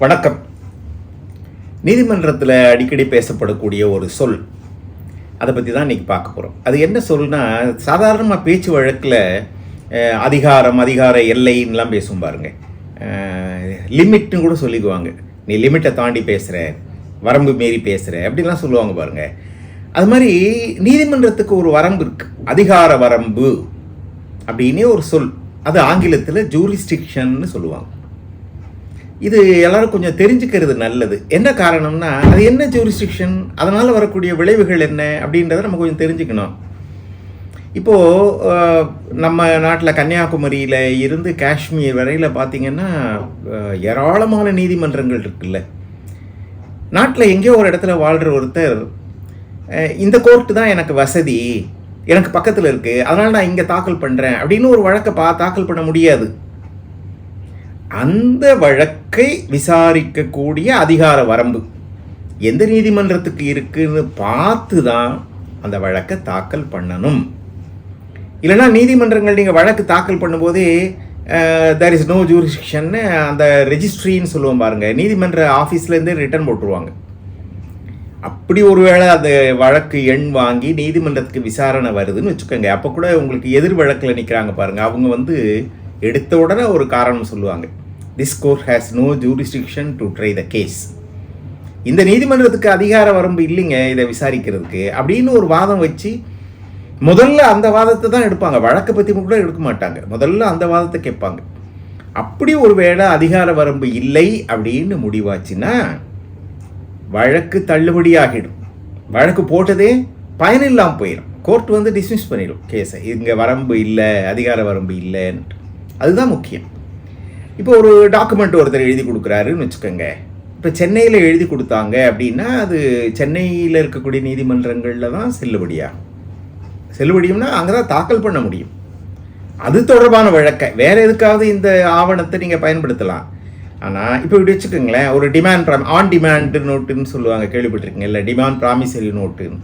வணக்கம். நீதிமன்றத்தில் அடிக்கடி பேசப்படக்கூடிய ஒரு சொல் அதை பற்றி தான் இன்றைக்கி பார்க்க போகிறோம் அது என்ன சொல்னா சாதாரணமாக பேச்சு வழக்கில் அதிகாரம் அதிகார எல்லைன்னுலாம் பேசும் பாருங்க. லிமிட்னு கூட சொல்லிக்குவாங்க. நீ லிமிட்டை தாண்டி பேசுகிற வரம்பு மீறி பேசுகிற அப்படின்லாம் சொல்லுவாங்க பாருங்க. அது மாதிரி நீதிமன்றத்துக்கு ஒரு வரம்பு இருக்குது அதிகார வரம்பு அப்படின்னே ஒரு சொல். அது ஆங்கிலத்தில் ஜூரிஸ்டிக்ஷன்னு சொல்லுவாங்க. இது எல்லாரும் கொஞ்சம் தெரிஞ்சுக்கிறது நல்லது. என்ன காரணம்னா அது என்ன ஜூரிஸ்டிக்ஷன் அதனால் வரக்கூடிய விளைவுகள் என்ன? அப்படின்றத நம்ம கொஞ்சம் தெரிஞ்சுக்கணும். இப்போது நம்ம நாட்டில் கன்னியாகுமரியில் இருந்து காஷ்மீர் வரையில் பார்த்திங்கன்னா ஏராளமான நீதிமன்றங்கள் இருக்குல்ல. நாட்டில் எங்கேயோ ஒரு இடத்துல வாழ்கிற ஒருத்தர் இந்த கோர்ட்டு தான் எனக்கு வசதி எனக்கு பக்கத்தில் இருக்குது அதனால் நான் இங்கே தாக்கல் பண்ணுறேன் அப்படின்னு ஒரு வழக்கை பா தாக்கல் பண்ண முடியாது. அந்த வழக்கை விசாரிக்கக்கூடிய அதிகார வரம்பு எந்த நீதிமன்றத்துக்கு இருக்குன்னு பார்த்து தான் அந்த வழக்கை தாக்கல் பண்ணணும். இல்லைன்னா நீதிமன்றங்கள் நீங்கள் வழக்கு தாக்கல் பண்ணும்போதே தேர் இஸ் நோ ஜூரிஸ்டிக்ஷன்னு அந்த ரெஜிஸ்ட்ரின்னு சொல்லுவோம் பாருங்கள் நீதிமன்ற ஆஃபீஸ்லேருந்தே ரிட்டர்ன் போட்டுருவாங்க. அப்படி ஒருவேளை அந்த வழக்கு எண் வாங்கி நீதிமன்றத்துக்கு விசாரணை வருதுன்னு வச்சுக்கோங்க. அப்போ கூட உங்களுக்கு எதிர் வழக்கில் நிற்கிறாங்க பாருங்கள் அவங்க வந்து எடுத்த உடனே ஒரு காரணம் சொல்லுவாங்க. This court has no jurisdiction to try the case இந்த நீதிமன்றத்துக்கு அதிகார வரம்பு இல்லைங்க இதை விசாரிக்கிறதுக்கு. அப்படின்னு ஒரு வாதம் வச்சு முதல்ல அந்த வாதத்தை தான் எடுப்பாங்க. வழக்கை பற்றி கூட எடுக்க மாட்டாங்க. முதல்ல அந்த வாதத்தை கேட்பாங்க. அப்படி ஒரு வேளை அதிகார வரம்பு இல்லை அப்படின்னு முடிவாச்சுன்னா வழக்கு தள்ளுபடியாகிடும். வழக்கு போட்டதே பயனில்லாமல் போயிடும் கோர்ட் வந்து டிஸ்மிஸ் பண்ணிடும் கேஸை இங்கே வரம்பு இல்லை அதிகார வரம்பு இல்லைன்ட்டு. அதுதான் முக்கியம். இப்போ ஒரு டாக்குமெண்ட் ஒருத்தர் எழுதி கொடுக்குறாருன்னு வச்சுக்கோங்க. இப்போ சென்னையில் எழுதி கொடுத்தாங்க அப்படின்னா அது சென்னையில் இருக்கக்கூடிய நீதிமன்றங்களில் தான் செல்லுபடியாகும் செல்லுபடியும்னா அங்கே தான் தாக்கல் பண்ண முடியும். அது தொடர்பான வழக்கை. வேற எதுக்காவது இந்த ஆவணத்தை நீங்கள் பயன்படுத்தலாம். ஆனால் இப்போ இப்படி வச்சுக்கோங்களேன். ஒரு டிமாண்ட் ப்ராமி ஆன் டிமாண்ட் நோட்டுன்னு சொல்லுவாங்க. கேள்விப்பட்டிருக்கீங்க இல்லை? டிமாண்ட் ப்ராமிசரி நோட்டுன்னு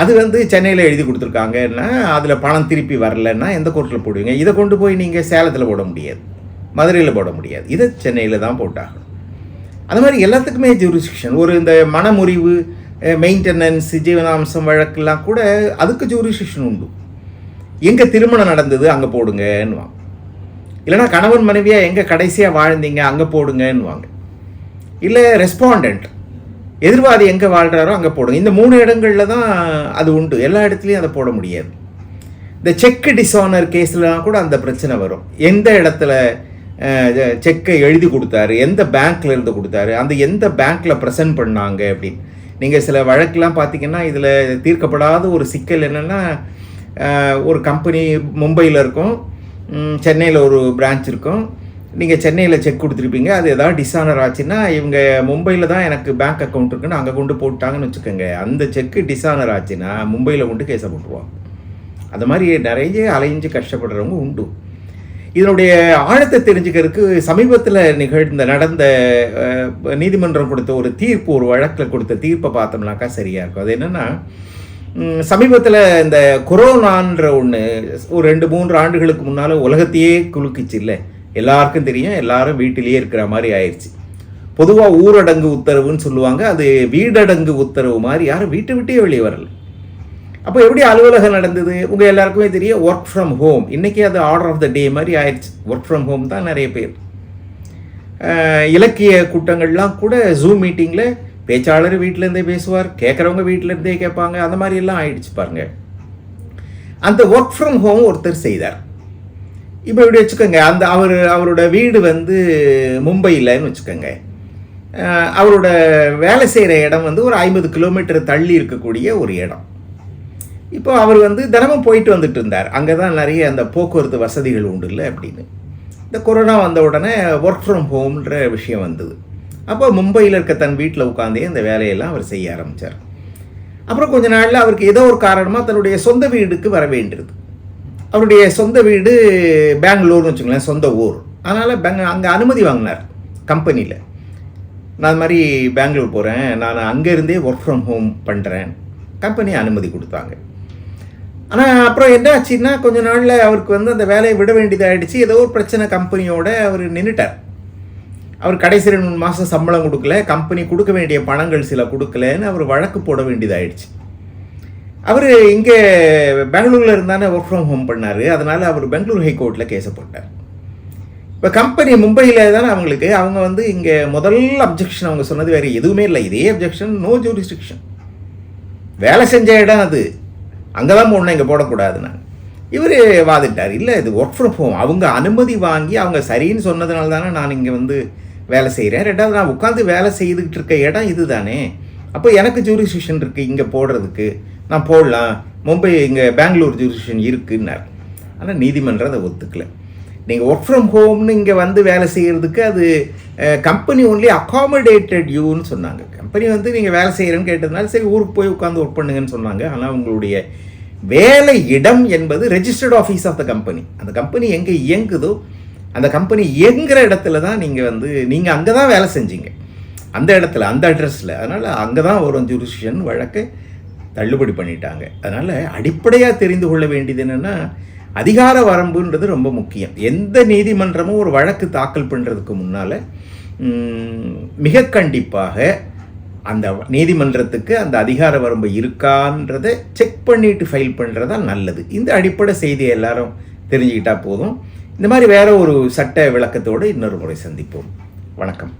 அது வந்து சென்னையில் எழுதி கொடுத்துருக்காங்கன்னா அதில் பணம் திருப்பி வரலன்னா எந்த கோர்ட்டில் போடுவீங்க? இதை கொண்டு போய் நீங்கள் சேலத்தில் போட முடியாது. மதுரையில் போட முடியாது. இதை சென்னையில் தான் போட்டாகணும். அது மாதிரி எல்லாத்துக்குமே ஜூரிஸ்டிக்ஷன் ஒரு இந்த மனமுறிவு மெயின்டெனன்ஸ் ஜீவனாம்சம் வழக்கெல்லாம் கூட அதுக்கு ஜூரிஸ்டிக்ஷன் உண்டு. எங்கே திருமணம் நடந்தது அங்கே போடுங்கன்னுவாங்க. இல்லைன்னா கணவன் மனைவியாக எங்கே கடைசியாக வாழ்ந்தீங்க அங்கே போடுங்கன்னுவாங்க. இல்லை ரெஸ்பாண்டன்ட் எதிர்வாதி எங்கே வாழ்கிறாரோ அங்கே போடுங்க. இந்த மூணு இடங்களில் தான் அது உண்டு. எல்லா இடத்துலையும் அதை போட முடியாது. இந்த செக் டிஸானர் கேஸ்லாம் கூட அந்த பிரச்சனை வரும். எந்த இடத்துல செக்கை எழுதி கொடுத்தாரு. எந்த பேங்க்ல இருந்து கொடுத்தாரு? அந்த எந்த பேங்க்ல ப்ரெசென்ட் பண்ணாங்க அப்படின்னு. நீங்கள் சில வழக்கெலாம் பார்த்தீங்கன்னா இதில் தீர்க்கப்படாத ஒரு சிக்கல் என்னென்னா ஒரு கம்பெனி மும்பையில் இருக்கும். சென்னையில் ஒரு பிரான்ச் இருக்கும். நீங்கள் சென்னையில் செக் கொடுத்துருப்பீங்க. அது எதாவது டிஸானர் ஆச்சுன்னா இவங்க மும்பையில் தான் எனக்கு பேங்க் அக்கௌண்ட் இருக்குன்னு அங்கே கொண்டு போட்டாங்கன்னு வச்சுக்கோங்க. அந்த செக்கு டிஸானர் ஆச்சுன்னா மும்பையில் கொண்டு கேஸை போட்டுருவாங்க அந்த மாதிரி நிறைய அலைஞ்சு கஷ்டப்படுறவங்க உண்டு. இதனுடைய ஆழத்தை தெரிஞ்சுக்கிறதுக்கு சமீபத்தில் நிகழ்ந்த நடந்த நீதிமன்றம் கொடுத்த ஒரு தீர்ப்பு ஒரு வழக்கில் கொடுத்த தீர்ப்பை பார்த்தோம்னாக்கா சரியாக இருக்கும். அது என்னென்னா சமீபத்தில் இந்த கொரோனான்ற ஒன்று ஒரு ரெண்டு மூன்று ஆண்டுகளுக்கு முன்னால் உலகத்தையே குலுக்குச்சு இல்லை. எல்லாருக்கும் தெரியும் எல்லாரும் வீட்டிலேயே இருக்கிற மாதிரி ஆயிடுச்சு பொதுவாக ஊரடங்கு உத்தரவுன்னு சொல்லுவாங்க. அது வீடடங்கு உத்தரவு மாதிரி யாரும் வீட்டை விட்டே வெளியே வரல. அப்போ எப்படி அலுவலகம் நடந்தது? உங்கள் எல்லாருக்குமே தெரியும் ஒர்க் ஃப்ரம் ஹோம் இன்றைக்கி அது ஆர்டர் ஆஃப் த டே மாதிரி ஆயிடுச்சு. ஒர்க் ஃப்ரம் ஹோம் தான் நிறைய பேர். இலக்கிய கூட்டங்கள்லாம் கூட ஜூம் மீட்டிங்கில் பேச்சாளர் வீட்டிலேருந்தே பேசுவார் கேட்குறவங்க வீட்டிலேருந்தே கேட்பாங்க. அந்த மாதிரி எல்லாம் ஆயிடுச்சு பாருங்க. அந்த ஒர்க் ஃப்ரம் ஹோம் ஒருத்தர் செய்தார். இப்போ இப்படி வச்சுக்கோங்க அந்த அவர் அவரோட வீடு வந்து மும்பையில்னு வச்சுக்கோங்க. அவரோட வேலை செய்கிற இடம் வந்து ஒரு ஐம்பது கிலோமீட்டர் தள்ளி இருக்கக்கூடிய ஒரு இடம். இப்போ அவர் வந்து தினமும் போயிட்டு வந்துட்டு இருந்தார். அங்கே தான் நிறைய அந்த போக்குவரத்து வசதிகள் உண்டு இல்லை அப்படின்னு. இந்த கொரோனா வந்த உடனே ஒர்க் ஃப்ரம் ஹோம்ன்ற விஷயம் வந்தது. அப்போ மும்பையில் இருக்க தன் வீட்டில் உட்காந்தே இந்த வேலையெல்லாம் அவர் செய்ய ஆரம்பித்தார் அப்புறம் கொஞ்ச நாளில் அவருக்கு ஏதோ ஒரு காரணமாக தன்னுடைய சொந்த வீடுக்கு வர வேண்டியது. அவருடைய சொந்த வீடு பெங்களூர்னு வச்சுங்களேன் சொந்த ஊர். அதனால் பெங்க அங்கே அனுமதி வாங்கினார் கம்பெனியில். நான் அது மாதிரி பெங்களூர் போகிறேன் நான் அங்கேருந்தே ஒர்க் ஃப்ரம் ஹோம் பண்ணுறேன் கம்பெனி அனுமதி கொடுத்தாங்க. ஆனால் அப்புறம் என்ன ஆச்சுன்னா கொஞ்ச நாளில் அவருக்கு வந்து அந்த வேலையை விட வேண்டியதாகிடுச்சு ஏதோ ஒரு பிரச்சனை கம்பெனியோட அவர் நின்றுட்டார் அவர் கடைசி ரெண்டு மூணு மாதம் சம்பளம் கொடுக்கல. கம்பெனி கொடுக்க வேண்டிய பணங்கள் சில கொடுக்கலன்னு அவர் வழக்கு போட வேண்டியதாகிடுச்சு அவர் இங்கே பெங்களூரில் இருந்தானே ஒர்க் ஃப்ரம் ஹோம் பண்ணார். அதனால் அவர் பெங்களூர் ஹைகோர்ட்டில் கேஸை போட்டார். இப்போ கம்பெனி மும்பையில் தானே அவங்களுக்கு. அவங்க வந்து இங்கே முதல் அப்ஜெக்ஷன் அவங்க சொன்னது வேறு எதுவுமே இல்லை. இதே அப்ஜெக்ஷன் நோ ஜூரிஸ்டிக்ஷன் வேலை செஞ்ச இடம் அது. அங்கே தான் போடணும் இங்கே போடக்கூடாதுன்னு. இவர் வாதிட்டார். இல்லை இது ஒர்க் ஃப்ரம் ஹோம் அவங்க அனுமதி வாங்கி அவங்க சரின்னு சொன்னதுனால தானே நான் இங்கே வந்து வேலை செய்கிறேன் ரெண்டாவது நான் உட்காந்து வேலை செய்துக்கிட்டு இருக்க இடம் இது தானே அப்போ எனக்கு ஜூரிஸ்டிஷன் இருக்குது இங்கே போடுறதுக்கு. நான் போடலாம். மும்பை இங்கே பெங்களூர் ஜூரிஸ்டிஷன் இருக்குன்னார். ஆனால் நீதிமன்றம் அதை ஒத்துக்கலை. நீங்கள் ஒர்க் ஃப்ரம் ஹோம்னு இங்கே வந்து வேலை செய்கிறதுக்கு அது கம்பெனி ஒன்லி அகாமடேட்டட் யூன்னு சொன்னாங்க. கம்பெனி வந்து நீங்கள் வேலை செய்கிறேன்னு கேட்டதுனால சரி ஊருக்கு போய் உட்காந்து ஒர்க் பண்ணுங்கன்னு சொன்னாங்க. ஆனால் உங்களுடைய வேலை இடம் என்பது registered office of the company அந்த கம்பெனி எங்கே இயங்குதோ அந்த கம்பெனி இயங்குகிற இடத்துல தான் நீங்கள் வந்து நீங்கள் அங்கே தான் வேலை செஞ்சீங்க. அந்த இடத்துல அந்த அட்ரஸில் அதனால் அங்கே தான் வரும் ஜூரிஸ்டிஷன் வழக்கை தள்ளுபடி பண்ணிட்டாங்க. அதனால் அடிப்படையாக தெரிந்து கொள்ள வேண்டியது என்னென்னா அதிகார வரம்புன்றது ரொம்ப முக்கியம். எந்த நீதிமன்றமும் ஒரு வழக்கு தாக்கல் பண்ணுறதுக்கு முன்னால் மிக கண்டிப்பாக அந்த நீதிமன்றத்துக்கு அந்த அதிகார வரம்பு இருக்கான்றதை செக் பண்ணிட்டு ஃபைல் பண்ணுறதா நல்லது. இந்த அடிப்படை செய்தியை எல்லாரும் தெரிஞ்சுக்கிட்டா போதும். இந்த மாதிரி வேற ஒரு சட்ட விளக்கத்தோடு இன்னொரு முறை சந்திப்போம். வணக்கம்.